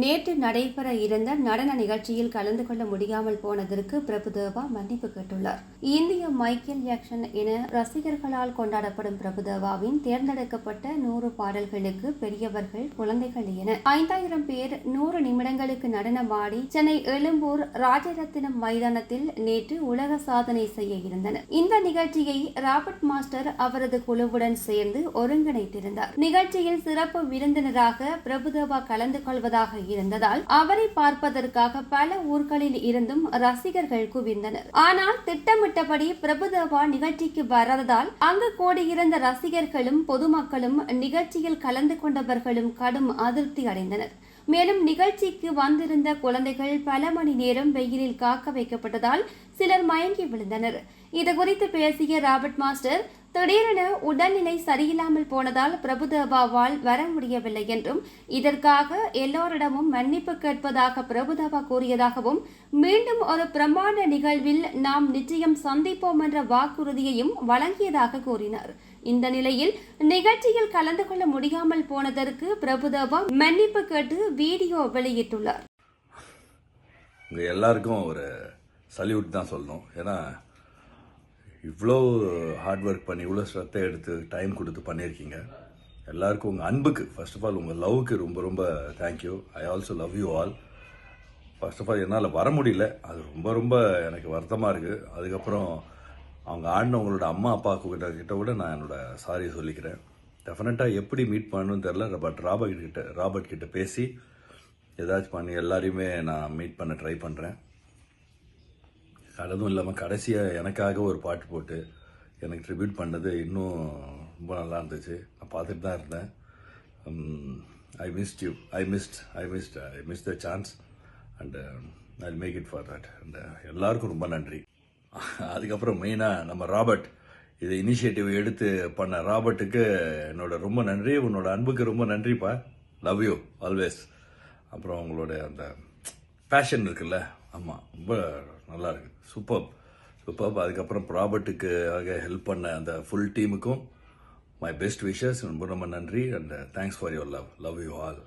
நேற்று நடைபெற இருந்த நடன நிகழ்ச்சியில் கலந்து கொள்ள முடியாமல் போனதற்கு பிரபுதேவா மன்னிப்பு கேட்டுள்ளார். இந்திய மைக்கேல் ஜாக்சன் என ரசிகர்களால் கொண்டாடப்படும் பிரபுதேவாவின் தேர்ந்தெடுக்கப்பட்ட நூறு பாடல்களுக்கு பெரியவர்கள் குழந்தைகள் என ஐந்தாயிரம் பேர் நூறு நிமிடங்களுக்கு நடனமாடி சென்னை எழும்பூர் ராஜரத்தினம் மைதானத்தில் நேற்று உலக சாதனை செய்ய இருந்தனர். இந்த நிகழ்ச்சியை ராபர்ட் மாஸ்டர் அவரது குழுவுடன் சேர்ந்து ஒருங்கிணைத்திருந்தார். நிகழ்ச்சியில் சிறப்பு விருந்தினராக பிரபுதேவா கலந்து கொள்வதாக இருந்ததால் அவரை பார்ப்பதற்காக பல ஊர்களில் இருந்தும் ரசிகர்கள் குவிந்தனர். ஆனால் திட்டமிட்டபடி பிரபுதேவா நிகழ்ச்சிக்கு வராததால் அங்கு கூடியிருந்த ரசிகர்களும் பொதுமக்களும் நிகழ்ச்சியில் கலந்து கொண்டவர்களும் கடும் அதிருப்தி அடைந்தனர். மேலும் நிகழ்ச்சிக்கு வந்திருந்த குழந்தைகள் பல மணி நேரம் வெயிலில் காக்க வைக்கப்பட்டதால் சிலர் மயங்கி விழுந்தனர். இது குறித்து பேசிய ராபர்ட் மாஸ்டர் திடீரென உடல்நிலை சரியில்லாமல் போனதால் பிரபுதேவாவால் வர முடியவில்லை என்றும் இதற்காக எல்லோரிடமும் மன்னிப்பு கேட்பதாக பிரபுதேவா கூறியதாகவும் மீண்டும் ஒரு பிரம்மாண்ட நிகழ்வில் நாம் நிச்சயம் சந்திப்போம் என்ற வாக்குறுதியையும் வழங்கியதாக கூறினார். இந்த நிலையில் நிகழ்ச்சியில் கலந்து கொள்ள முடியாமல் போனதற்கு பிரபுதேவா மன்னிப்பு கேட்டு வீடியோ வெளியிட்டுள்ளார். எல்லாருக்கும் ஒரு சல்யூட் தான் சொல்லணும். ஏன்னா இவ்வளோ ஹார்ட் ஒர்க் பண்ணி இவ்வளோ ஸ்ரத்தை எடுத்து டைம் கொடுத்து பண்ணியிருக்கீங்க. எல்லாருக்கும் உங்கள் அன்புக்கு ஃபர்ஸ்ட் ஆஃப் ஆல் உங்கள் லவ்க்கு ரொம்ப ரொம்ப thank you I also love you all first of all என்னால் வர முடியல. அது ரொம்ப ரொம்ப எனக்கு வருத்தமாக இருக்குது அதுக்கப்புறம் அவங்க ஆடினவங்களோட அம்மா அப்பா கிட்ட கிட்ட கூட நான் என்னோட சாரி சொல்லிக்கிறேன். டெஃபினட்டாக எப்படி மீட் பண்ணணும்னு தெரில பட் ராபர்ட் கிட்ட ராபர்ட் கிட்ட பேசி ஏதாச்சும் பண்ணி எல்லாரையுமே நான் மீட் பண்ண ட்ரை பண்ணுறேன் அதுவும் இல்லாமல் கடைசியாக எனக்காக ஒரு பாட்டு போட்டு எனக்கு ட்ரிபியூட் பண்ணது இன்னும் ரொம்ப நல்லா இருந்துச்சு. நான் பார்த்துட்டு தான் இருந்தேன். I missed you I missed I missed I miss the chance and I make it for that and எல்லாருக்கும் ரொம்ப நன்றி. அதுக்கப்புறம் மெயினாக நம்ம ராபர்ட். இதை இனிஷியேட்டிவ் எடுத்து பண்ண ராபர்ட்டுக்கு என்னோட ரொம்ப நன்றி. உன்னோட அன்புக்கு ரொம்ப நன்றிப்பா. லவ் யூ ஆல்வேஸ் அப்புறம் உங்களோட அந்த பேஷன் இருக்குல்ல ஆமாம் ரொம்ப நல்லா இருக்கு சூப்பர் சூப்பர் அதுக்கப்புறம் ப்ராபர்ட்டுக்கு ஆக ஹெல்ப் பண்ண அந்த ஃபுல் டீமுக்கும் மை பெஸ்ட் விஷஸ் ரொம்ப ரொம்ப நன்றி and thanks for your love love you all